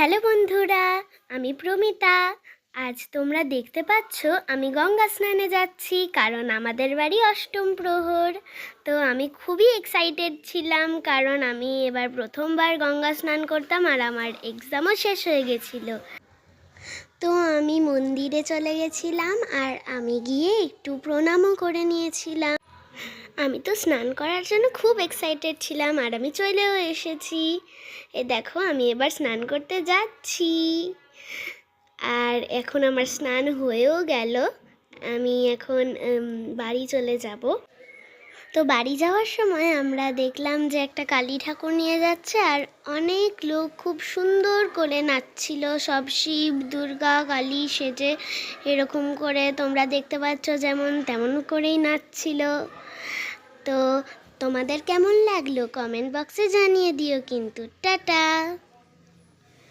Hello বন্ধুরা, আমি প্রমিতা। আজ তোমরা দেখতে পাচ্ছ, আমি গঙ্গা স্নানে যাচ্ছি, কারণ আমাদের বাড়ি অষ্টম প্রহর। তো আমি খুবই এক্সাইটেড ছিলাম, কারণ আমি এবার প্রথমবার গঙ্গা স্নান করতাম আর আমার এক্সামও শেষ হয়ে গেছিল। তো আমি মন্দিরে চলে গেছিলাম আর আমি গিয়ে একটু প্রণামও করে নিয়েছিলাম। আমি তো স্নান করার জন্য খুব এক্সাইটেড ছিলাম আর আমি চলেও এসেছি। এ দেখো, আমি এবার স্নান করতে যাচ্ছি। আর এখন আমার স্নান হয়েও গেল। আমি এখন বাড়ি চলে যাব। তো বাড়ি যাওয়ার সময় আমরা দেখলাম যে একটা কালী ঠাকুর নিয়ে যাচ্ছে আর অনেক লোক খুব সুন্দর করে নাচছিল। সব শিব, দুর্গা, কালী সেজে এরকম করে তোমরা দেখতে পাচ্ছ যেমন তেমন করেই নাচছিল। তো তোমাদের কেমন লাগল? কমেন্ট বক্সে জানিয়ে দিও কিন্তু। টাটা!